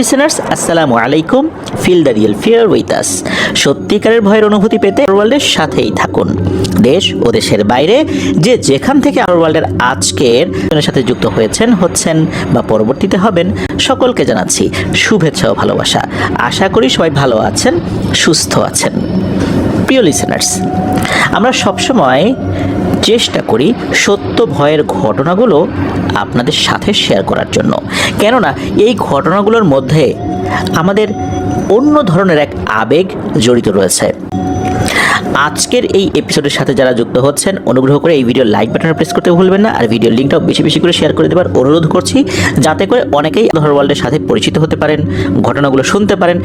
Listeners আসসালামু আলাইকুম। Feel the real fear with us সত্যিকারের ভয়ের অনুভূতি পেতে ওয়ার্ল্ডের সাথেই থাকুন। দেশ ও দেশের বাইরে যে যেখান থেকে ওয়ার্ল্ডের আজকের সাথে যুক্ত হয়েছেন, হচ্ছেন বা পরবর্তীতে হবেন, সকলকে জানাচ্ছি শুভেচ্ছা ও ভালোবাসা। আশা করি সবাই ভালো আছেন, সুস্থ আছেন। প্রিয় লিসেনার্স আমরা সবসময় চেষ্টা করি সত্য ভয়ের ঘটনাগুলো আপনাদের সাথে শেয়ার করার জন্য। কেননা এই ঘটনাগুলোর মধ্যে আমাদের অন্য ধরনের এক আবেগ জড়িত রয়েছে। আজকের এই এপিসোডের সাথে যারা যুক্ত হচ্ছেন, অনুগ্রহ করে এই ভিডিও লাইক বাটনে প্রেস করতে ভুলবেন না আর ভিডিও লিঙ্কটাও বেশি বেশি করে শেয়ার করে দেবার অনুরোধ করছি, যাতে করে অনেকেই ধর ওয়ার্ল্ডের সাথে পরিচিত হতে পারেন, ঘটনাগুলো শুনতে পারেন।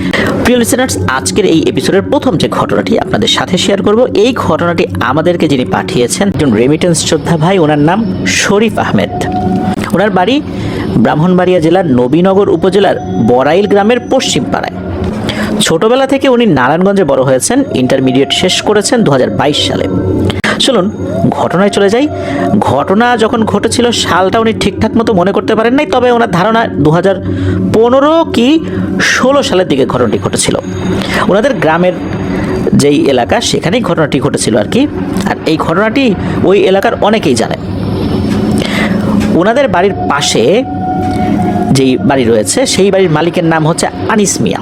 প্রিয় লিসেনার্স আজকের এই এপিসোডের প্রথম যে ঘটনাটি আপনাদের সাথে শেয়ার করব, এই ঘটনাটি আমাদেরকে যিনি পাঠিয়েছেন, একজন রেমিটেন্স যোদ্ধা ভাই, ওনার নাম শরীফ আহমেদ। ওনার বাড়ি ব্রাহ্মণবাড়িয়া জেলার নবীনগর উপজেলার বড়াইল গ্রামের পশ্চিম পাড়ায় ছোটবেলা থেকে উনি নারায়ণগঞ্জে বড় হয়েছেন ইন্টারমিডিয়েট শেষ করেছেন দু হাজার বাইশ সালে। শুনুন ঘটনায় চলে যাই। ঘটনা যখন ঘটেছিল, সালটা উনি ঠিকঠাক মতো মনে করতে পারেন নাই, তবে ওনার ধারণা দু হাজার পনেরো কি ষোলো সালের দিকে ঘটনাটি ঘটেছিল। ওনাদের গ্রামের যেই এলাকা, সেখানেই ঘটনাটি ঘটেছিল আর কি। আর এই ঘটনাটি ওই এলাকার অনেকেই জানে। ওনাদের বাড়ির পাশে যেই বাড়ি রয়েছে, সেই বাড়ির মালিকের নাম হচ্ছে আনিস মিয়া।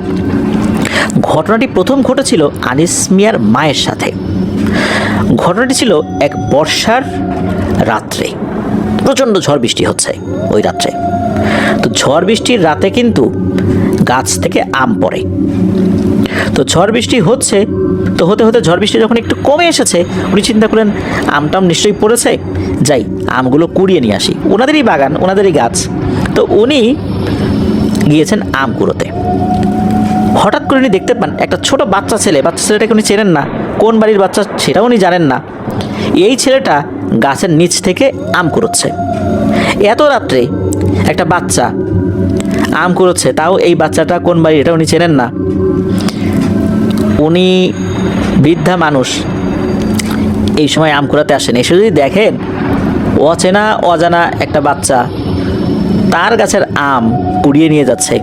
ঘটনাটি প্রথম ঘটেছিল আনিস মিয়ার মায়ের সাথে। ঘটনাটি ছিল এক বর্ষার রাত্রে। প্রচণ্ড ঝড় বৃষ্টি হচ্ছে ওই রাত্রে। তো ঝড় বৃষ্টির রাতে কিন্তু গাছ থেকে আম পড়ে। তো ঝড় বৃষ্টি হচ্ছে, তো হতে হতে ঝড় বৃষ্টি যখন একটু কমে এসেছে, উনি চিন্তা করলেন, আমটাম নিশ্চয়ই পড়েছে? যাই, আমগুলো কুড়িয়ে নিয়ে আসি। ওনাদেরই বাগান, ওনাদেরই গাছ। তো উনি গিয়েছেন আম কুড়োতে। হঠাৎ করে উনি দেখতে পান একটা ছোট বাচ্চা ছেলে, বাচ্চা ছেলেটাকে উনি চেনেন না। কোন বাড়ির বাচ্চা সেটাও উনি জানেন না। এই ছেলেটা গাছের নিচ থেকে আম কুড়োচ্ছে। এত রাত্রে একটা বাচ্চা আম কুড়োচ্ছে, তাও এই বাচ্চাটা কোন বাড়ির এটা উনি চেনেন না। উনি বৃদ্ধা মানুষ, এই সময় আম কুড়াতে আসেন। এসে যদি দেখেন, অচেনা, অজানা একটা বাচ্চা, তার গাছের আম কুড়িয়ে নিয়ে যাচ্ছে।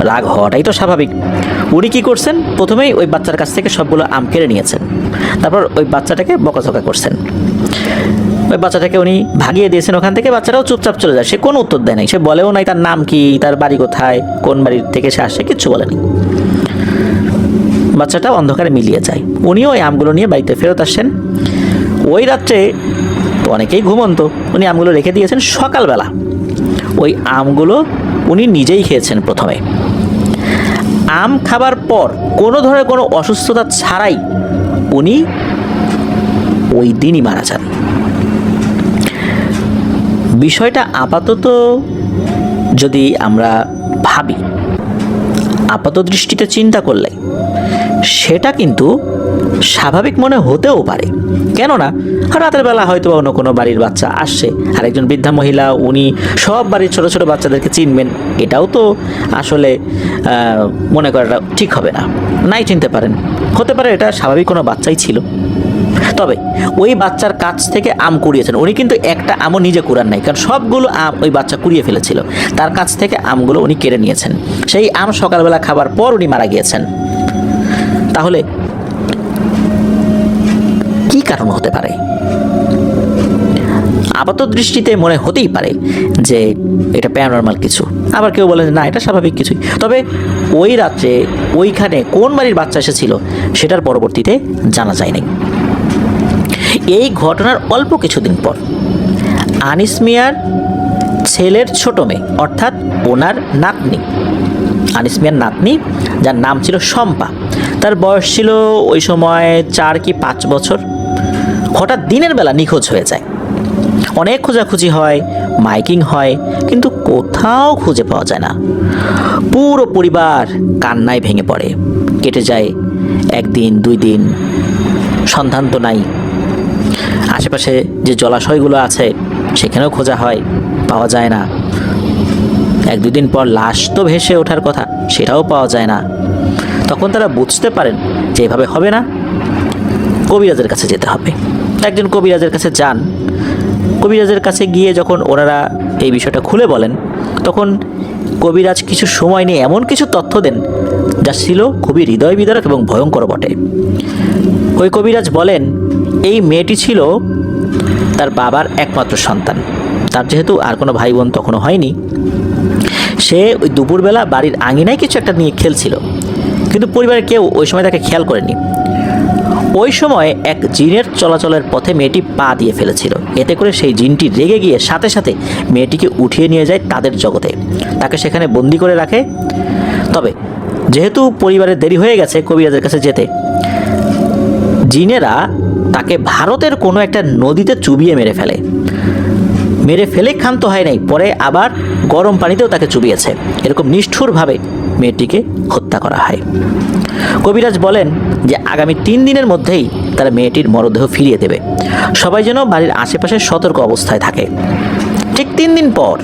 রাগ হওয়াটাই তো স্বাভাবিক। উনি কী করছেন? প্রথমেই ওই বাচ্চার কাছ থেকে সবগুলো আম কেড়ে নিয়েছেন। তারপর ওই বাচ্চাটাকে বকাঝকা করছেন। ওই বাচ্চাটাকে উনি ভাগিয়ে দিয়েছেন ওখান থেকে। বাচ্চাটাও চুপচাপ চলে যায়। সে কোনো উত্তর দেয় নাই। সে বলেও নাই তার নাম কি, তার বাড়ি কোথায়, কোন বাড়ির থেকে সে আসে, কিচ্ছু বলেনি। বাচ্চাটা অন্ধকারে মিলিয়ে যায়। উনিও ওই আমগুলো নিয়ে বাড়িতে ফেরত আসেন। ওই রাত্রে অনেকেই ঘুমন্ত। উনি আমগুলো রেখে দিয়েছেন সকালবেলা। ওই আমগুলো উনি নিজেই খেয়েছেন প্রথমে। আম খাবার পর কোনো ধরনের কোনো অসুস্থতা ছাড়াই উনি ওই দিনই মারা যান। বিষয়টা আপাতত যদি আমরা ভাবি আপাত দৃষ্টিতে চিন্তা করলে সেটা কিন্তু স্বাভাবিক মনে হতেও পারে। কেননা, রাতের বেলা হয়তো অন্য কোনো বাড়ির বাচ্চা আসছে। আর একজন বৃদ্ধা মহিলা, উনি সব বাড়ির ছোট ছোট বাচ্চাদেরকে চিনবেন। এটাও তো আসলে মনে করাটা ঠিক হবে না। নাই চিনতে পারেন। হতে পারে এটা স্বাভাবিক কোনো বাচ্চাই ছিল। তবে ওই বাচ্চার কাছ থেকে আম কুড়িয়েছেন। উনি কিন্তু একটা আমও নিজে কুড়ান নাই। কারণ সবগুলো আম ওই বাচ্চা কুড়িয়ে ফেলেছিল। তার কাছ থেকে আমগুলো উনি কেড়ে নিয়েছেন। সেই আম সকালবেলা খাবার পর উনি মারা গিয়েছেন। তাহলে কারণ হতে পারে। আপাত দৃষ্টিতে মনে হতেই পারে যে এটা প্যারানর্মাল কিছু। আবার কেউ বলেন না, এটা স্বাভাবিক কিছুই। তবে ওই রাত্রে ওইখানে কোন বাড়ির বাচ্চা এসেছিল সেটার পরবর্তীতে জানা যায়নি। এই ঘটনার অল্প কিছুদিন পর আনিস মিয়ার ছেলের ছোট মেয়ে, অর্থাৎ ওনার নাতনি, আনিস মিয়ার নাতনি, যার নাম ছিল শম্পা, তার বয়স ছিল ওই সময় চার কি পাঁচ বছর। হঠাৎ দিনের বেলা নিখোঁজ হয়ে যায়। অনেক খোঁজাখুঁজি হয়, মাইকিং হয়, কিন্তু কোথাও খুঁজে পাওয়া যায় না। পুরো পরিবার কান্নায় ভেঙে পড়ে। কেটে যায় একদিন, দুই দিন, সন্ধান তো নাই। আশেপাশে যে জলাশয়গুলো আছে, সেখানেও খোঁজা হয়, পাওয়া যায় না। এক দুদিন পর লাশ তো ভেসে ওঠার কথা, সেটাও পাওয়া যায় না। তখন তারা বুঝতে পারেন যে এভাবে হবে না। কবিরাজের কাছে যেতে হবে। একজন কবিরাজের কাছে যান। কবিরাজের কাছে গিয়ে যখন ওনারা এই বিষয়টা খুলে বলেন, তখন কবিরাজ কিছু সময় নিয়ে এমন কিছু তথ্য দেন যা ছিল খুবই হৃদয় বিদারক এবং ভয়ঙ্কর বটে। ওই কবিরাজ বলেন, এই মেয়েটি ছিল তার বাবার একমাত্র সন্তান। তার যেহেতু আর কোনো ভাই বোন তখনও হয়নি, সে ওই দুপুরবেলা বাড়ির আঙিনায় কিছু একটা নিয়ে খেলছিল। কিন্তু পরিবারের কেউ ওই সময় তাকে খেয়াল করেনি। ওই সময় এক জিনের চলাচলের পথে মেয়েটি পা দিয়ে ফেলেছিল। এতে করে সেই জিনটি রেগে গিয়ে সাথে সাথে মেয়েটিকে উঠিয়ে নিয়ে যায় তাদের জগতে। তাকে সেখানে বন্দি করে রাখে। তবে যেহেতু পরিবারের দেরি হয়ে গেছে কবিরাজের কাছে যেতে, জিনেরা তাকে ভারতের কোনো একটা নদীতে চুবিয়ে মেরে ফেলে। মেরে ফেলে ক্ষান্ত হয় নাই, পরে আবার গরম পানিতেও তাকে চুবিয়েছে। এরকম নিষ্ঠুরভাবে মেয়েটিকে হত্যা করা হয়। কবিরাজ বলেন যে আগামী তিন দিনের মধ্যেই তারা মেয়েটির মরদেহ ফিরিয়ে দেবে। সবাই যেন বাড়ির আশেপাশে সতর্ক অবস্থায় থাকে। ঠিক তিন দিন পর,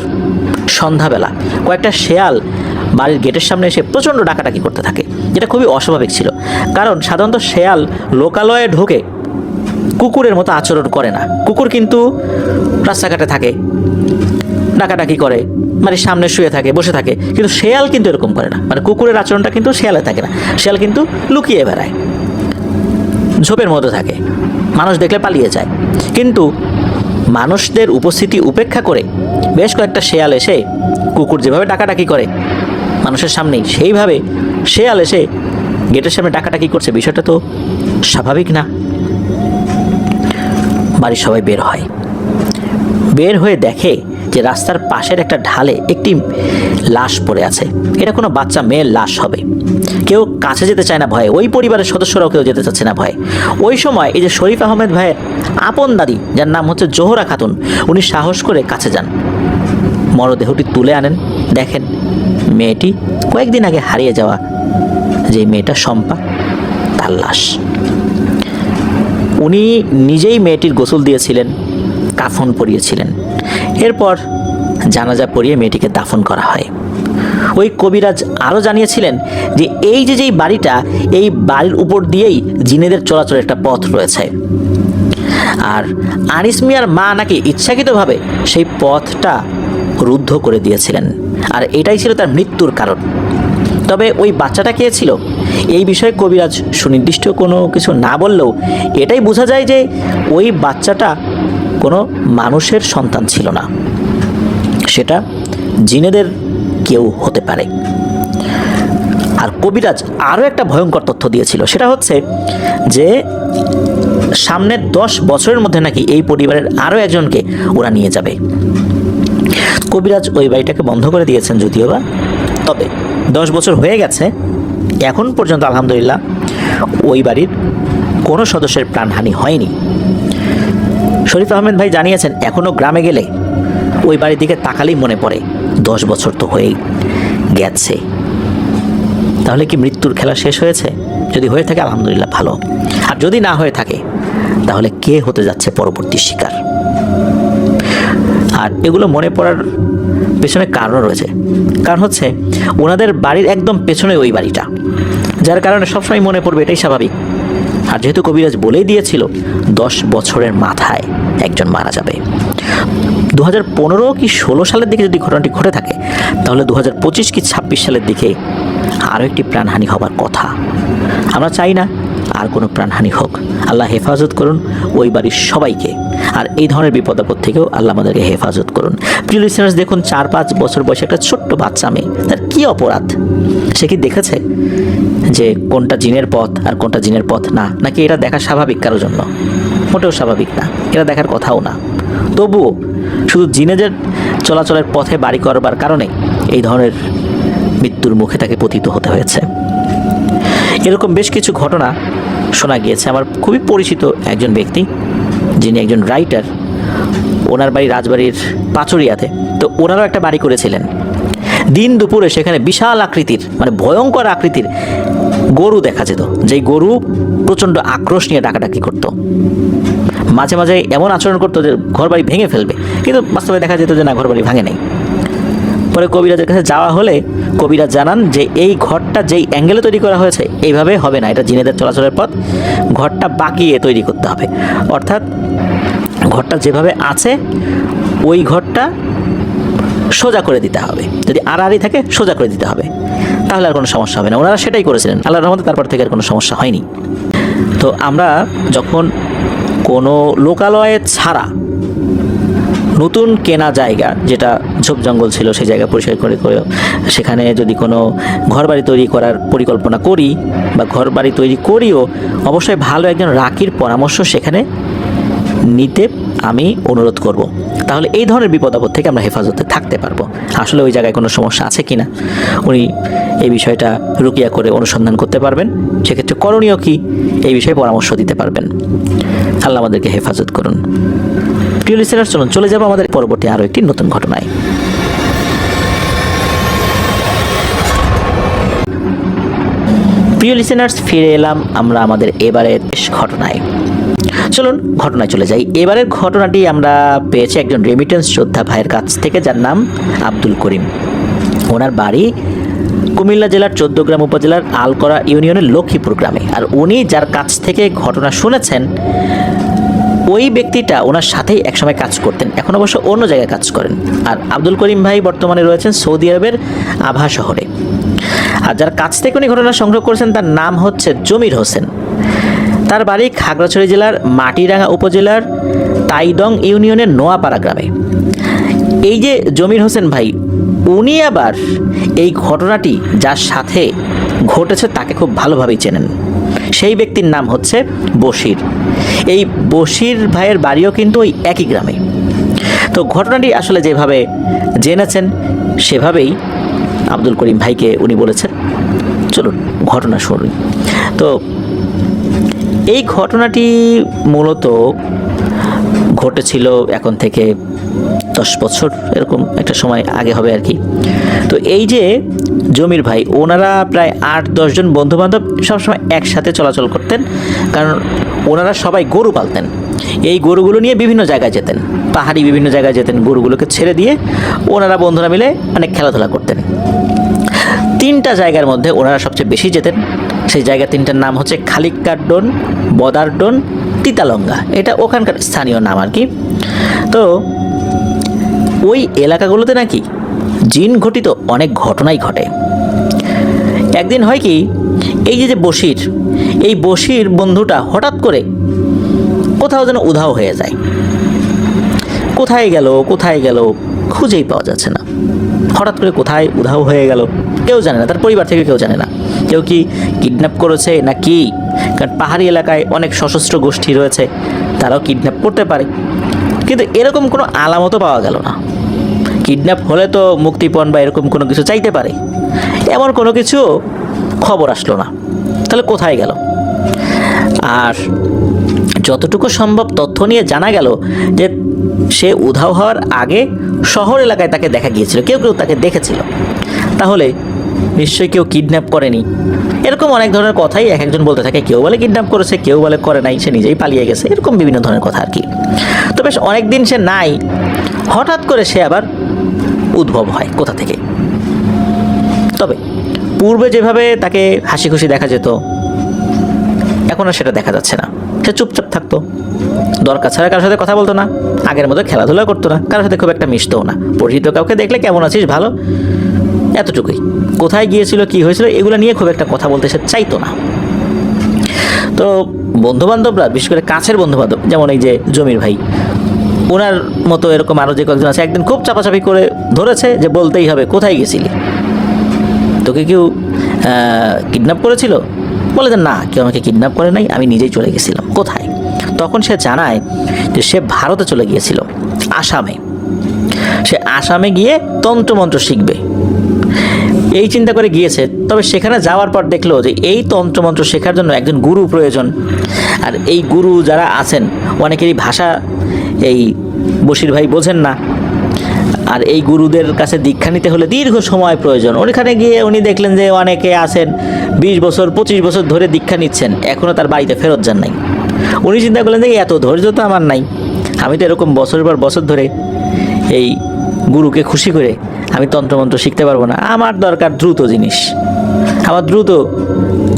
সন্ধ্যাবেলা, কয়েকটা শেয়াল বাড়ির গেটের সামনে এসে প্রচণ্ড ডাকাডাকি করতে থাকে, যেটা খুবই অস্বাভাবিক ছিল। কারণ সাধারণত শেয়াল লোকালয়ে ঢোকে, কুকুরের মতো আচরণ করে না। কুকুর কিন্তু রাস্তাঘাটে থাকে ডাকাডাকি করে মানে সামনে শুয়ে থাকে, বসে থাকে। কিন্তু শেয়াল কিন্তু এরকম করে না। মানে কুকুরের আচরণটা কিন্তু শেয়ালে থাকে না। শেয়াল কিন্তু লুকিয়ে বেড়ায়। ঝোপের মধ্যে থাকে। মানুষ দেখলে পালিয়ে যায়। কিন্তু মানুষদের উপস্থিতি উপেক্ষা করে বেশ কয়েকটা শেয়াল এসে কুকুর যেভাবে ডাকাডাকি করে মানুষের সামনেই, সেইভাবে শেয়াল এসে গেটের সামনে ডাকাডাকি করছে। বিষয়টা তো স্বাভাবিক না। বাড়ির সবাই বের হয়। বের হয়ে দেখে যে রাস্তার পাশের একটা ঢালে একটি লাশ পড়ে আছে। এটা কোনো বাচ্চা, মেয়ের লাশ হবে। কেউ কাছে যেতে চায় না ভয়ে, ওই পরিবারের সদস্যরাও কেউ যেতে চাচ্ছে না ভয়ে। ওই সময় এই যে শরীফ আহমেদ ভাইয়ের আপন দাদি, যার নাম হচ্ছে জোহরা খাতুন, উনি সাহস করে কাছে যান। মরদেহটি তুলে আনেন। দেখেন, মেয়েটি কয়েকদিন আগে হারিয়ে যাওয়া যে মেয়েটা শম্পা, তার লাশ। উনি নিজেই মেয়েটির গোসল দিয়েছিলেন, কাফন পরিয়েছিলেন। এরপর জানাজা পরিয়ে মেয়েটিকে দাফন করা হয়। ওই কবিরাজ আরও জানিয়েছিলেন যে এই যে যেই বাড়িটা, এই বাড়ির উপর দিয়েই জিনেদের চলাচলের একটা পথ রয়েছে। আর আনিস মিয়ার মা নাকি ইচ্ছাকৃতভাবে সেই পথটা রুদ্ধ করে দিয়েছিলেন। আর এটাই ছিল তার মৃত্যুর কারণ। তবে ওই বাচ্চাটা কে ছিল? এই বিষয়ে কবিরাজ সুনির্দিষ্ট কোনো কিছু না বললেও এটাই বোঝা যায় যে ওই বাচ্চাটা কোনো মানুষের সন্তান ছিল না। সেটা জিনেদের কেউ হতে পারে। আর কবিরাজ আরও একটা ভয়ঙ্কর তথ্য দিয়েছিল। সেটা হচ্ছে যে সামনের দশ বছরের মধ্যে নাকি এই পরিবারের আরও একজনকে ওরা নিয়ে যাবে। কবিরাজ ওই বাড়িটাকে বন্ধ করে দিয়েছেন যদিও বা। তবে দশ বছর হয়ে গেছে, এখন পর্যন্ত আলহামদুলিল্লাহ ওই বাড়ির কোনো সদস্যের প্রাণহানি হয়নি। শরীফ আহমেদ ভাই জানিয়েছেন এখনও গ্রামে গেলে ওই বাড়ির দিকে তাকালেই মনে পড়ে, দশ বছর তো হয়েই গেছে। তাহলে কি মৃত্যুর খেলা শেষ হয়েছে? যদি হয়ে থাকে, আলহামদুলিল্লাহ ভালো। আর যদি না হয়ে থাকে, তাহলে কে হতে যাচ্ছে পরবর্তী শিকার? আর এগুলো মনে পড়ার পেছনে কারণ রয়েছে। কারণ হচ্ছে, ওনাদের বাড়ির একদম পেছনে ওই বাড়িটা, যার কারণে সবসময় মনে পড়বে, এটাই স্বাভাবিক। আর যেহেতু কবিরাজ বলেই দিয়েছিল, দশ বছরের মাথায় একজন মারা যাবে। দু হাজার পনেরো কি ষোলো সালের দিকে যদি ঘটনাটি ঘটে থাকে, তাহলে দু হাজার পঁচিশ কি ছাব্বিশ সালের দিকে আরও একটি প্রাণহানি হবার কথা। আমরা চাই না আর কোনো প্রাণহানি হোক। আল্লাহ হেফাজত করুন ওই বাড়ির সবাইকে। আর এই ধরনের বিপদ আপদ থেকেও আল্লাহ আমাদেরকে হেফাজত করুন। প্রিয় লিসেনার্স দেখুন, চার পাঁচ বছর বয়সে একটা ছোট্ট বাচ্চা মেয়ে। তার কী অপরাধ? সে কি দেখেছে যে কোনটা জিনের পথ আর কোনটা জিনের পথ না? নাকি এটা দেখা স্বাভাবিক কারোর জন্য? মোটেও স্বাভাবিক না। এটা দেখার কথাও না। তবুও শুধু জিনেদের চলাচলের পথে বাড়ি করবার কারণে এই ধরনের মৃত্যুর মুখে তাকে পতিত হতে হয়েছে। এরকম বেশ কিছু ঘটনা শোনা গিয়েছে আমার খুবই পরিচিত একজন ব্যক্তি, যিনি একজন রাইটার ওনার বাড়ি রাজবাড়ির পাচুরিয়াতে। তো ওনারও একটা বাড়ি করেছিলেন। দিন দুপুরে সেখানে বিশাল আকৃতির মানে ভয়ঙ্কর আকৃতির গরু দেখা যেত, যেই গরু প্রচণ্ড আক্রোশ নিয়ে ডাকাডাকি করতো। মাঝে মাঝে এমন আচরণ করতো যে ঘরবাড়ি ভেঙে ফেলবে, কিন্তু বাস্তবে দেখা যেত যে না, ঘরবাড়ি ভাঙে নেই। পরে কবিরাজের কাছে যাওয়া হলে কবিরাজ জানান যে এই ঘরটা যেই অ্যাঙ্গেলে তৈরি করা হয়েছে, এইভাবে হবে না। এটা জিনেদের চলাচলের পথ। ঘরটা বাঁকিয়ে তৈরি করতে হবে। অর্থাৎ ঘরটা যেভাবে আছে, ওই ঘরটা সোজা করে দিতে হবে। যদি আড়াআড়ি থাকে, সোজা করে দিতে হবে। তাহলে আর কোনো সমস্যা হবে না। ওনারা সেটাই করেছিলেন। আল্লাহর রহমতে তারপর থেকে আর কোনো সমস্যা হয়নি। তো আমরা যখন কোনো লোকালয়ে ছাড়া নতুন কেনা জায়গা, যেটা ঝোপ জঙ্গল ছিল সেই জায়গা পরিষ্কার করে সেখানে যদি কোনো ঘর বাড়ি তৈরি করার পরিকল্পনা করি বা ঘরবাড়ি তৈরি করিও, অবশ্যই ভালো একজন রাকির পরামর্শ সেখানে নিতে আমি অনুরোধ করব। তাহলে এই ধরনের বিপদ আপদ থেকে আমরা হেফাজতে থাকতে পারব। আসলে ওই জায়গায় কোনো সমস্যা আছে কি না উনি এই বিষয়টা রুকিয়া করে অনুসন্ধান করতে পারবেন। সেক্ষেত্রে করণীয় কি? এই বিষয়ে পরামর্শ দিতে পারবেন। আল্লাহ আমাদেরকে হেফাজত করুন। প্রিয় লিসেনার চলুন চলে যাব আমাদের পরবর্তী আরও একটি নতুন ঘটনায়। প্রিয় লিসেনার্স ফিরে এলাম আমরা আমাদের এবারের ঘটনায়। চলুন ঘটনায় চলে যাই। এবারের ঘটনাটি আমরা পেয়েছি একজন রেমিটেন্স যোদ্ধা ভাইয়ের কাছ থেকে, যার নাম আব্দুল করিম। ওনার বাড়ি কুমিল্লা জেলার চোদ্দগ্রাম উপজেলার আলকরা ইউনিয়নের লক্ষ্মীপুর গ্রামে। আর উনি যার কাছ থেকে ঘটনা শুনেছেন ওই ব্যক্তিটা ওনার সাথেই একসময় কাজ করতেন। এখন অবশ্য অন্য জায়গায় কাজ করেন। আর আব্দুল করিম ভাই বর্তমানে রয়েছেন সৌদি আরবের আভা শহরে। আর যার কাছ থেকে উনি ঘটনা সংগ্রহ করেছেন, তার নাম হচ্ছে জমির হোসেন। তার বাড়ি খাগড়াছড়ি জেলার মাটিরাঙ্গা উপজেলার তাইদং ইউনিয়নের নোয়াপাড়া গ্রামে। এই যে জমির হোসেন ভাই, উনি আবার এই ঘটনাটি যার সাথে ঘটেছে তাকে খুব ভালোভাবেই চেনেন। সেই ব্যক্তির নাম হচ্ছে বশির। এই বশির ভাইয়ের বাড়িও কিন্তু ওই একই গ্রামে। তো ঘটনাটি আসলে যেভাবে জেনেছেন, সেভাবেই আব্দুল করিম ভাইকে উনি বলেছেন। চলুন, ঘটনা শুনুন। তো এই ঘটনাটি মূলত ঘটেছিল এখন থেকে দশ বছর, এরকম একটা সময় আগে হবে আর কি। তো এই যে জমির ভাই, ওনারা প্রায় আট দশজন বন্ধু বান্ধব সবসময় একসাথে চলাচল করতেন, কারণ ওনারা সবাই গরু পালতেন। এই গরুগুলো নিয়ে বিভিন্ন জায়গায় যেতেন, পাহাড়ি বিভিন্ন জায়গায় যেতেন গরুগুলোকে ছেড়ে দিয়ে ওনারা বন্ধুরা মিলে অনেক খেলাধুলা করতেন। তিনটা জায়গার মধ্যে ওনারা সবচেয়ে বেশি যেতেন, সেই জায়গা তিনটার নাম হচ্ছে খালিকার ডোন, বদার ডোন, তিতালঙ্গা। এটা ওখানকার স্থানীয় নাম আর কি। তো ওই এলাকাগুলোতে নাকি জিন ঘটিত অনেক ঘটনাই ঘটে। একদিন হয় কি, এই যে যে বসির, এই বসির বন্ধুটা হঠাৎ করে কোথাও যেন উধাও হয়ে যায়। কোথায় গেল কোথায় গেল, খুঁজেই পাওয়া যাচ্ছে না। হঠাৎ করে কোথায় উধাও হয়ে গেল, কেউ জানে না, তার পরিবার থেকে কেউ জানে না। কেউ কি কিডন্যাপ করেছে না কি কারণ পাহাড়ি এলাকায় অনেক সশস্ত্র গোষ্ঠী রয়েছে, তারাও কিডন্যাপ করতে পারে। কিন্তু এরকম কোনো আলামতও পাওয়া গেল না। কিডন্যাপ হলে তো মুক্তিপণ বা এরকম কোনো কিছু চাইতে পারে। এমন কোনো কিছু খবর আসলো না। তাহলে কোথায় গেল? আর যতটুকু সম্ভব তথ্য নিয়ে জানা গেল যে সে উধাও হওয়ার আগে শহর এলাকায় তাকে দেখা গিয়েছিল, কেউ কেউ তাকে দেখেছিল। তাহলে নিশ্চয়ই কেউ কিডন্যাপ করেনি। এরকম অনেক ধরনের কথাই এক একজন বলতে থাকে, কেউ বলে কিডন্যাপ করেছে, কেউ বলে করে নাই, সে নিজেই পালিয়ে গেছে, এরকম বিভিন্ন ধরনের কথা আর কি তো বেশ অনেক দিন সে নাই, হঠাৎ করে সে আবার উদ্ভব হয় কোথা থেকে? তবে পূর্বে যেভাবে তাকে হাসি খুশি দেখা যেত, এখন আর সেটা দেখা যাচ্ছে না। সে চুপচাপ থাকতো। দরকার ছাড়া কারোর সাথে কথা বলতো না, আগের মতো খেলাধুলা করতো না, কারোর সাথে খুব একটা মিশতও না। পরিচিত কাউকে দেখলে কেমন আছিস, ভালো? এতটুকুই। কোথায় গিয়েছিল, কি হয়েছিল, এগুলো নিয়ে খুব একটা কথা বলতে সে চাইতো না। তো বন্ধু বান্ধবরা বিশেষ করে কাছের বন্ধু বান্ধব যেমন এই যে জমির ভাই, ওনার মতো এরকম আরও যে কয়েকজন আছে, একদিন খুব চাপাচাপি করে ধরেছে যে বলতেই হবে, কোথায় গেছিলি? তোকে কেউ কিডন্যাপ করেছিল? বলে যে না, কেউ আমাকে কিডন্যাপ করে নাই, আমি নিজেই চলে গেছিলাম, কোথায়? তখন সে জানায় যে সে ভারতে চলে গিয়েছিল, আসামে। সে আসামে গিয়ে তন্ত্রমন্ত্র শিখবে। এই চিন্তা করে গিয়েছে। তবে সেখানে যাওয়ার পর দেখল যে এই তন্ত্রমন্ত্র শেখার জন্য একজন গুরু প্রয়োজন। আর এই গুরু যারা আছেন, অনেকেরই ভাষা এই বশির ভাই বোঝেন না। আর এই গুরুদের কাছে দীক্ষা নিতে হলে দীর্ঘ সময় প্রয়োজন। ওইখানে গিয়ে উনি দেখলেন যে অনেকে আছেন, বিশ বছর, পঁচিশ বছর ধরে দীক্ষা নিচ্ছেন এখনও তার বাড়িতে ফেরত যান নাই। উনি চিন্তা করলেন যে এত ধৈর্য তো আমার নাই। আমি তো এরকম বছরের পর বছর ধরে এই গুরুকে খুশি করে আমি তন্ত্রমন্ত্র শিখতে পারব না। আমার দরকার দ্রুত জিনিস। আমার দ্রুত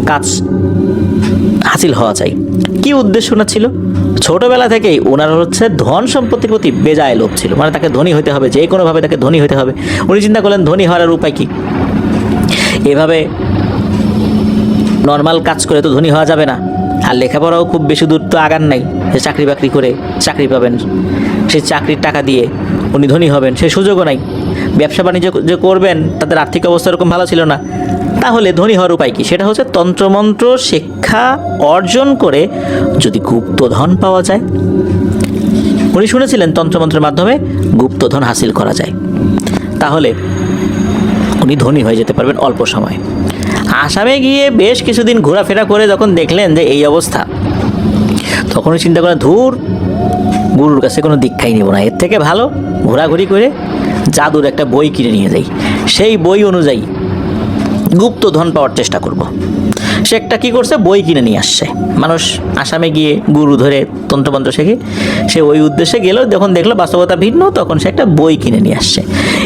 কাজ হাসিল হওয়া চাই। কি উদ্দেশ্য না ছিল? ছোটবেলা থেকেই ওনার হচ্ছে ধন সম্পত্তির প্রতি বেজায় লোভ ছিল। মানে তাকে ধনী হতে হবে, যে কোনোভাবে তাকে ধনী হতে হবে। উনি চিন্তা করলেন, ধনী হওয়ার উপায় কি? এভাবে নর্মাল কাজ করে তো ধনী হওয়া যাবে না। আর লেখাপড়াও খুব বেশি দূর তো আগান নাই যে চাকরি বাকরি করে চাকরি পাবেন। সেই চাকরির টাকা দিয়ে উনি ধনী হবেন সেই সুযোগও নাই। ব্যবসা বাণিজ্য যে করবেন, তাদের আর্থিক অবস্থা এরকম ভালো ছিল না। তাহলে ধনী হওয়ার উপায় কী? সেটা হচ্ছে তন্ত্রমন্ত্র, শিক্ষা অর্জন করে যদি গুপ্তধন পাওয়া যায়। উনি শুনেছিলেন তন্ত্রমন্ত্রের মাধ্যমে গুপ্তধন হাসিল করা যায়। তাহলে উনি ধনী হয়ে যেতে পারবেন অল্প সময়। আসামে গিয়ে বেশ কিছুদিন ঘোরাফেরা করে যখন দেখলেন যে এই অবস্থা, তখন উনি চিন্তা করেন ধুর, গুরুর কাছে কোনো দীক্ষাই নিব না। এর থেকে ভালো, ঘোরাঘুরি করে জাদুর একটা বই কিনে নিয়ে যাই। সেই বই অনুযায়ী গুপ্ত ধন পাওয়ার চেষ্টা করব। সে একটা কী করছে? বই কিনে নিয়ে আসছে। মানুষ আসামে গিয়ে গুরু ধরে তন্ত্রমন্ত্র শেখে। সে ওই উদ্দেশ্যে গেল, যখন দেখল বাস্তবতা ভিন্ন, তখন সে একটা বই কিনে নিয়ে আসছে।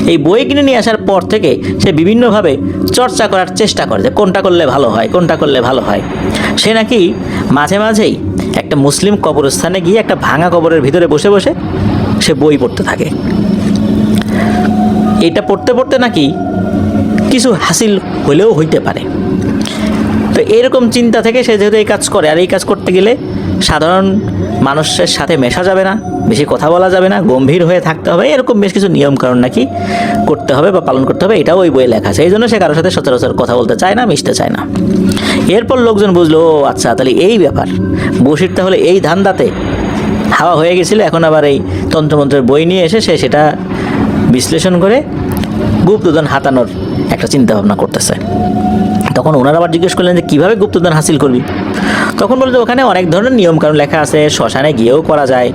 এই বই কিনে নিয়ে আসার পর থেকে সে বিভিন্নভাবে চর্চা করার চেষ্টা করে যে কোনটা করলে ভালো হয়, কোনটা করলে ভালো হয়। সে নাকি মাঝে মাঝেই একটা মুসলিম কবরস্থানে গিয়ে একটা ভাঙা কবরের ভিতরে বসে বসে সে বই পড়তে থাকে। এটা পড়তে পড়তে নাকি কিছু হাসিল হলেও হইতে পারে। তো এরকম চিন্তা থেকে সে যেহেতু এই কাজ করে, আর এই কাজ করতে গেলে সাধারণ মানুষের সাথে মেশা যাবে না, বেশি কথা বলা যাবে না, গম্ভীর হয়ে থাকতে হবে, এরকম বেশ কিছু নিয়ম কারণ নাকি করতে হবে বা পালন করতে হবে, এটাও ওই বইয়ে লেখা আছে। এই জন্য সে কারোর সাথে সচরাচর কথা বলতে চায় না, মিশতে চায় না। এরপর লোকজন বুঝলো, ও আচ্ছা তাহলে এই ব্যাপার। বসির তাহলে এই ধান্দাতে হাওয়া হয়ে গেছিল, এখন আবার এই তন্ত্রমন্ত্রের বই নিয়ে এসে সে সেটা বিশ্লেষণ করে গুপ্তধন হাতানোর একটা চিন্তা ভাবনা করতেছে। তখন ওনারা আবার জিজ্ঞেস করলেন যে, কীভাবে গুপ্তধন হাসিল করবি? তখন বলল যে, ওখানে অনেক ধরনের নিয়মকানুন লেখা আছে, শ্মশানে গিয়েও করা যায়।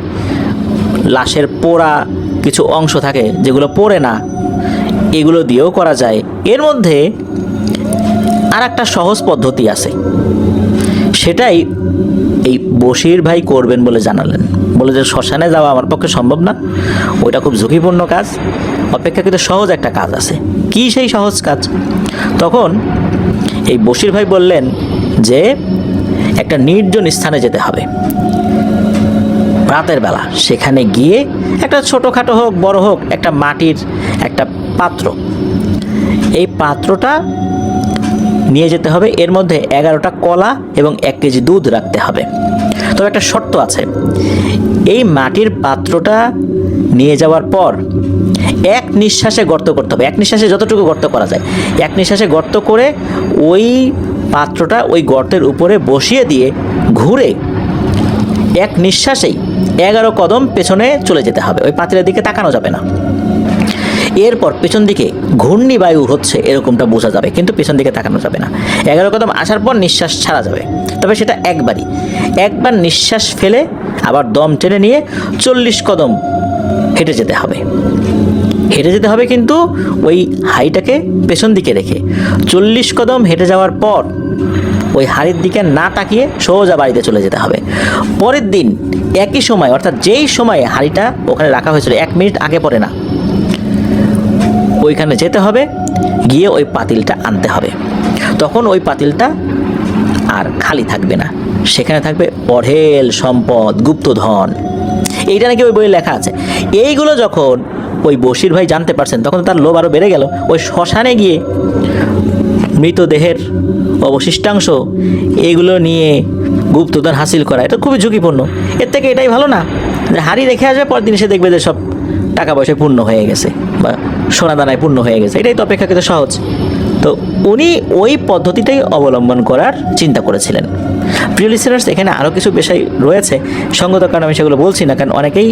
লাশের পোড়া কিছু অংশ থাকে যেগুলো পড়ে না, এগুলো দিয়েও করা যায়। এর মধ্যে আর একটা সহজ পদ্ধতি আছে। সেটাই এই বশির ভাই করবেন বলে জানালেন। বলে যে শ্মশানে যাওয়া আমার পক্ষে সম্ভব না। ওইটা খুব ঝুঁকিপূর্ণ কাজ। অপেক্ষাকৃত সহজ একটা কাজ আছে। কি সেই সহজ কাজ? তখন এই বশির ভাই বললেন যে, একটা নির্জন স্থানে যেতে হবে। রাতের বেলা। সেখানে গিয়ে একটা ছোটোখাটো হোক, বড় হোক, একটা মাটির একটা পাত্র। এই পাত্রটা নিয়ে যেতে হবে। এর মধ্যে এগারোটা কলা এবং এক কেজি দুধ রাখতে হবে। তবে একটা শর্ত আছে। এই মাটির পাত্রটা নিয়ে যাওয়ার পর এক নিঃশ্বাসে গর্ত করতে হবে। এক নিঃশ্বাসে যতটুকু গর্ত করা যায়। এক নিঃশ্বাসে গর্ত করে ওই পাত্রটা ওই গর্তের উপরে বসিয়ে দিয়ে ঘুরে এক নিঃশ্বাসেই এগারো কদম পেছনে চলে যেতে হবে। ওই পাত্রের দিকে তাকানো যাবে না। এরপর পেছন দিকে ঘূর্ণি বায়ু হচ্ছে, এরকমটা বোঝা যাবে, কিন্তু পেছন দিকে তাকানো যাবে না। এগারো কদম আসার পর নিঃশ্বাস ছাড়া যাবে। তবে সেটা একবারই। একবার নিঃশ্বাস ফেলে আবার দম টেনে নিয়ে চল্লিশ কদম হেঁটে যেতে হবে। হেঁটে যেতে হবে কিন্তু ওই হাইটাকে পেছন দিকে রেখে। চল্লিশ কদম হেঁটে যাওয়ার পর ওই হাড়ির দিকে না তাকিয়ে সোজা বাড়িতে চলে যেতে হবে। পরের দিন একই সময়, অর্থাৎ যেই সময়ে হাড়িটা ওখানে রাখা হয়েছিল, এক মিনিট আগে পরে না ওইখানে যেতে হবে, গিয়ে ওই পাতিলটা আনতে হবে। তখন ওই পাতিলটা আর খালি থাকবে না। সেখানে থাকবে অঢেল সম্পদ, গুপ্তধন। এইটা নাকি ওই বইয়ে লেখা আছে। এইগুলো যখন ওই বশির ভাই জানতে পারছেন, তখন তার লোভ আরও বেড়ে গেল। ওই শ্মশানে গিয়ে মৃতদেহের অবশিষ্টাংশ এগুলো নিয়ে গুপ্তধন হাসিল করা, এটা খুবই ঝুঁকিপূর্ণ। এর থেকে এটাই ভালো না যে হাড়ি রেখে আসবে পরের দিন সে দেখবে যে সব টাকা পয়সায় পূর্ণ হয়ে গেছে বা সোনা দানায় পূর্ণ হয়ে গেছে। এটাই তো অপেক্ষাকৃত সহজ। তো উনি ওই পদ্ধতিটাই অবলম্বন করার চিন্তা করেছিলেন। প্রিয় লিসেনার্স এখানে আরও কিছু বিষয় রয়েছে। সঙ্গত কারণে আমি সেগুলো বলছি না, কারণ অনেকেই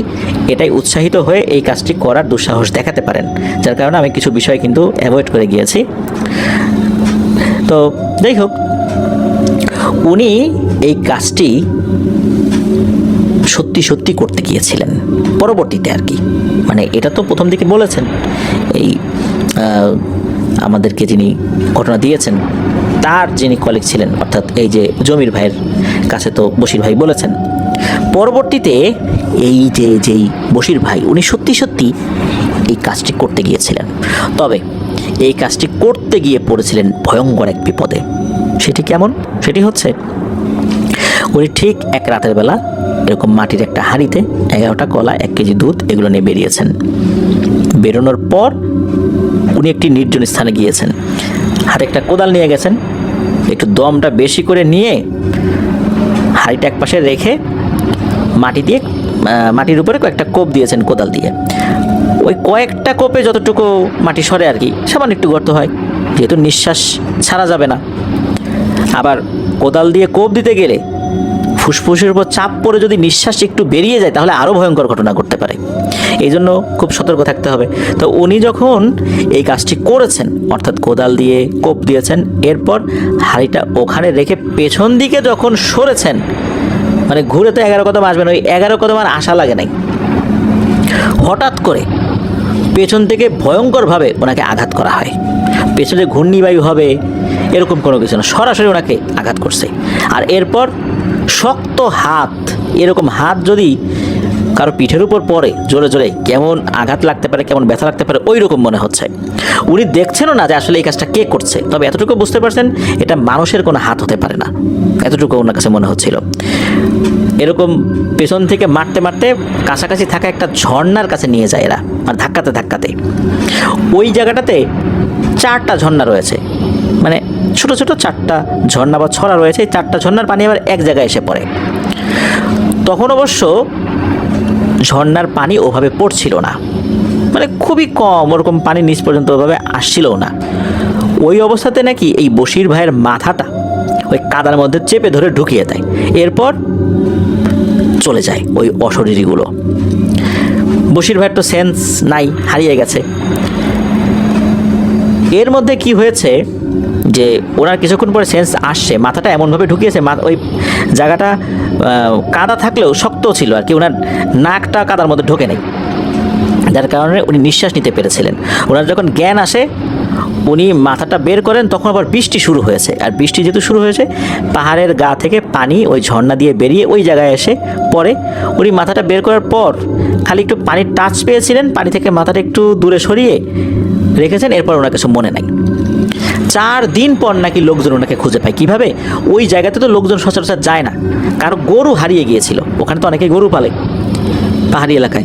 এটাই উৎসাহিত হয়ে এই কাজটি করার দুঃসাহস দেখাতে পারেন, যার কারণে আমি কিছু বিষয় কিন্তু অ্যাভয়েড করে গিয়েছি। তো যাই হোক, উনি এই কাজটি সত্যি সত্যি করতে গিয়েছিলেন। পরবর্তীতে আর কি। মানে এটা তো প্রথম দিকে বলেছেন। এই আমাদেরকে যিনি ঘটনা দিয়েছেন, তার যিনি কলিগ ছিলেন, অর্থাৎ এই যে জমির ভাইয়ের কাছে তো বশির ভাই বলেছেন, পরবর্তীতে এই যে, যেই বশির ভাই, উনি সত্যি সত্যি এই কাজটি করতে গিয়েছিলেন। তবে এই কাজটি করতে গিয়ে পড়েছিলেন ভয়ঙ্কর এক বিপদে। সেটি কেমন? সেটি হচ্ছে উনি ঠিক এক রাতের বেলা। এরকম মাটির একটা হাঁড়িতে এগারোটা কলা, এক কেজি দুধ এগুলো নিয়ে বেরিয়েছেন। বেরোনোর পর উনি একটি নির্জন স্থানে গিয়েছেন। হাতে একটা কোদাল নিয়ে গেছেন। একটু দমটা বেশি করে নিয়ে হাঁড়িটা এক পাশে রেখে মাটি দিয়ে মাটির উপরে কয়েকটা কোপ দিয়েছেন কোদাল দিয়ে। ওই কয়েকটা কোপে যতটুকু মাটি সরে আর কি, সামান্য একটু গর্ত হয়। যেহেতু নিঃশ্বাস ছাড়া যাবে না। আবার কোদাল দিয়ে কোপ দিতে গেলে ফুসফুসের উপর চাপ পড়ে যদি নিঃশ্বাস একটু বেরিয়ে যায়, তাহলে আরও ভয়ঙ্কর ঘটনা ঘটতে পারে। এই জন্য খুব সতর্ক থাকতে হবে। তো উনি যখন এই কাজটি করেছেন, অর্থাৎ কোদাল দিয়ে কোপ দিয়েছেন, এরপর হাঁড়িটা ওখানে রেখে পেছন দিকে যখন সরেছেন মানে ঘুরে তো এগারো কদম আসবেন, ওই এগারো কদম আর আশা লাগে নাই। হঠাৎ করে পেছন থেকে ভয়ঙ্করভাবে ওনাকে আঘাত করা হয়। পেছনে ঘূর্ণিবায়ু হবে এরকম কোনো কিছু না। সরাসরি ওনাকে আঘাত করছে। আর এরপর শক্ত হাত, এরকম হাত যদি কারও পিঠের উপর পড়ে, জোরে জোরে, কেমন আঘাত লাগতে পারে, কেমন ব্যথা লাগতে পারে ওই রকম মনে হচ্ছে। উনি দেখছেনও না যে আসলে এই কাজটা কে করছে, তবে এতটুকু বুঝতে পারছেন, এটা মানুষের কোনো হাত হতে পারে না। এতটুকু ওনার কাছে মনে হচ্ছিল। এরকম পেছন থেকে মারতে মারতে কাছাকাছি থাকা একটা ঝর্ণার কাছে নিয়ে যায় এরা, আর ধাক্কাতে ধাক্কাতে। ওই জায়গাটাতে চারটা ঝর্ণা রয়েছে। মানে ছোট ছোট চারটা ঝর্ণা বা ছড়া রয়েছে, এই চারটা ঝর্ণার পানি আবার এক জায়গায় এসে পড়ে। তখন অবশ্য ঝর্ণার পানি ওভাবে পড়ছিল না। মানে খুবই কম, ওরকম পানি নিচ পর্যন্ত ওভাবে আসছিলও না। ওই অবস্থাতে নাকি এই বশির ভাইয়ের মাথাটা ওই কাদার মধ্যে চেপে ধরে ঢুকিয়ে দেয়। এরপর চলে যায় ওই অশরীরীগুলো। বশির ভাইয়ের তো সেন্স নাই, হারিয়ে গেছে। এর মধ্যে কি হয়েছে যে ওনার কিছুক্ষণ পরে সেন্স আসছে, মাথাটা এমনভাবে ঢুকিয়েছে ওই জায়গাটা কাদা থাকলেও শক্ত ছিল আর কি, ওনার নাকটা কাদার মধ্যে ঢোকে নেই। যার কারণে উনি নিঃশ্বাস নিতে পেরেছিলেন। ওনার যখন জ্ঞান আসে উনি মাথাটা বের করেন, তখন আবার বৃষ্টি শুরু হয়েছে। আর বৃষ্টি যেহেতু শুরু হয়েছে, পাহাড়ের গা থেকে পানি ওই ঝর্ণা দিয়ে বেরিয়ে ওই জায়গায় এসে পরে উনি মাথাটা বের করার পর খালি একটু পানির টাচ পেয়েছিলেন, পানি থেকে মাথাটা একটু দূরে সরিয়ে রেখেছেন, এরপর ওনার কিছু মনে নাই। চার দিন পর নাকি লোকজন ওনাকে খুঁজে পায়। কীভাবে? ওই জায়গাতে তো লোকজন সচরাচর যায় না। কারও গরু হারিয়ে গিয়েছিল। ওখানে তো অনেকে গরু পালে পাহাড়ি এলাকায়।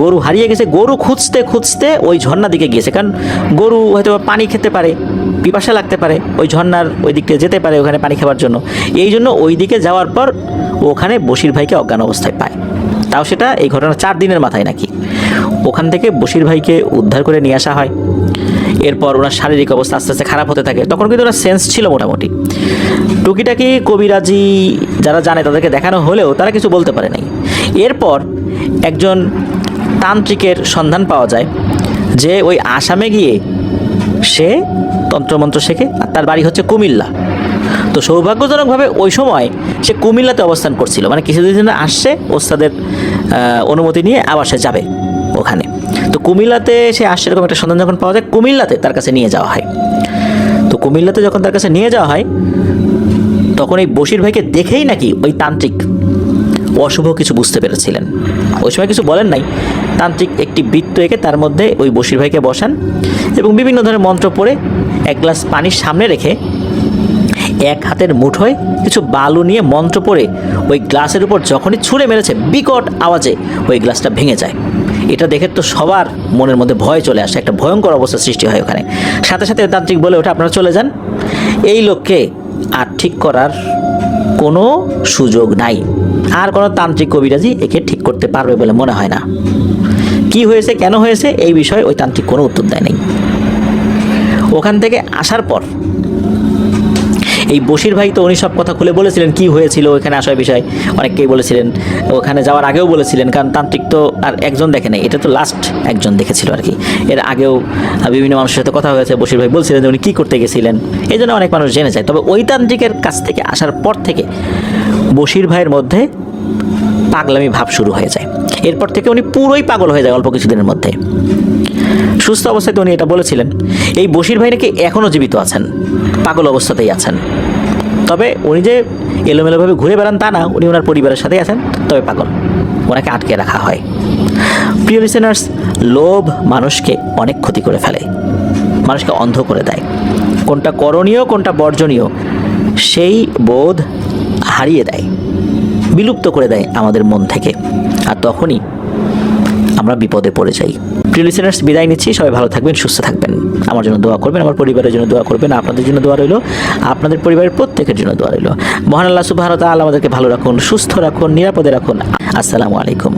গরু হারিয়ে গেছে, গরু খুঁজতে খুঁজতে ওই ঝর্ণা দিকে গিয়েছে। কারণ গরু হয়তো পানি খেতে পারে, পিপাসা লাগতে পারে, ওই ঝর্ণার ওই দিকটা যেতে পারে ওখানে পানি খাওয়ার জন্য। এই জন্য ওই দিকে যাওয়ার পর ওখানে বশির ভাইকে অজ্ঞান অবস্থায় পায়। তাও সেটা এই ঘটনা চার দিনের মাথায় নাকি। ওখান থেকে বশির ভাইকে উদ্ধার করে নিয়ে আসা হয়। এরপর ওনার শারীরিক অবস্থা আস্তে আস্তে খারাপ হতে থাকে। তখন কিন্তু ওনার সেন্স ছিল মোটামুটি। টুকিটাকি কবিরাজি যারা জানে তাদেরকে দেখানো হলেও তারা কিছু বলতে পারে নাই। এরপর একজন তান্ত্রিকের সন্ধান পাওয়া যায় যে ওই আসামে গিয়ে সে তন্ত্রমন্ত্র শেখে আর তার বাড়ি হচ্ছে কুমিল্লা। তো সৌভাগ্যজনকভাবে ওই সময় সে কুমিল্লাতে অবস্থান করছিল। মানে কিছুদিন আসছে, ওস্তাদের অনুমতি নিয়ে আবার সে যাবে ওখানে। তো কুমিল্লাতে সে আসছে এরকম একটা সন্ধান যখন পাওয়া যায়, কুমিল্লাতে তার কাছে নিয়ে যাওয়া হয়। তো কুমিল্লাতে যখন তার কাছে নিয়ে যাওয়া হয়, তখন এই বশির ভাইকে দেখেই নাকি ওই তান্ত্রিক অশুভ কিছু বুঝতে পেরেছিলেন। ওই সময় কিছু বলেন নাই। তান্ত্রিক একটি বৃত্ত এঁকে তার মধ্যে ওই বশির ভাইকে বসান এবং বিভিন্ন ধরনের মন্ত্র পড়ে এক গ্লাস পানির সামনে রেখে এক হাতের মুঠোয় কিছু বালু নিয়ে মন্ত্র পড়ে ওই গ্লাসের উপর যখনই ছুঁড়ে মেরেছে, বিকট আওয়াজে ওই গ্লাসটা ভেঙে যায়। এটা দেখে তো সবার মনের মধ্যে ভয় চলে আসে, একটা ভয়ঙ্কর অবস্থা সৃষ্টি হয় ওখানে। সাথে সাথে তান্ত্রিক বলে ওঠে, আপনারা চলে যান। এই লোককে আর ঠিক করার কোনো সুযোগ নাই। আর কোনো তান্ত্রিক কবিরাজি একে ঠিক করতে পারবে বলে মনে হয় না। কি হয়েছে, কেন হয়েছে, এই বিষয়ে ওই তান্ত্রিক কোনো উত্তর দেয় নাই। ওখান থেকে আসার পর এই বশির ভাই তো উনি সব কথা খুলে বলেছিলেন, কি হয়েছিল ওখানে আসার বিষয়। অনেককেই বলেছিলেন, ওখানে যাওয়ার আগেও বলেছিলেন, কারণ তান্ত্রিক তো আর একজন দেখে নাই, এটা তো লাস্ট একজন দেখেছিল আর কি। এর আগেও বিভিন্ন মানুষের সাথে কথা হয়েছে, বশির ভাই বলছিলেন যে উনি কী করতে গেছিলেন, এই জন্য অনেক মানুষ জেনে যায়। তবে ওই তান্ত্রিকের কাছ থেকে আসার পর থেকে বশির ভাইয়ের মধ্যে পাগলামি ভাব শুরু হয়ে যায়। এরপর থেকে উনি পুরোই পাগল হয়ে যায় অল্প কিছুদিনের মধ্যে। সুস্থ অবস্থায় তো উনি এটা বলেছিলেন। এই বশির ভাই নাকি এখনও জীবিত আছেন। পাগল অবস্থাতেই আছেন। তবে উনি যে এলোমেলোভাবে ঘুরে বেড়ান তা না, উনি ওনার পরিবারের সাথেই আছেন, তবে পাগল। ওনাকে আটকে রাখা হয়। প্রিয় লিসেনার্স লোভ মানুষকে অনেক ক্ষতি করে ফেলে। মানুষকে অন্ধ করে দেয়। কোনটা করণীয়, কোনটা বর্জনীয়, সেই বোধ হারিয়ে দেয়। বিলুপ্ত করে দেয় আমাদের মন থেকে। আর তখনই আমরা বিপদে পড়ে যাই। প্রিয় লিসেনার্স বিদায় নিচ্ছি। সবাই ভালো থাকবেন, সুস্থ থাকবেন। আমার জন্য দোয়া করবেন, আমার পরিবারের জন্য দোয়া করবেন, আপনাদের জন্য দোয়া রইল, আপনাদের পরিবারের প্রত্যেকের জন্য দোয়া রইল। মহান আল্লাহ সুবাহ আমাদেরকে ভালো রাখুন, সুস্থ রাখুন, নিরাপদে রাখুন। আসসালামু আলাইকুম।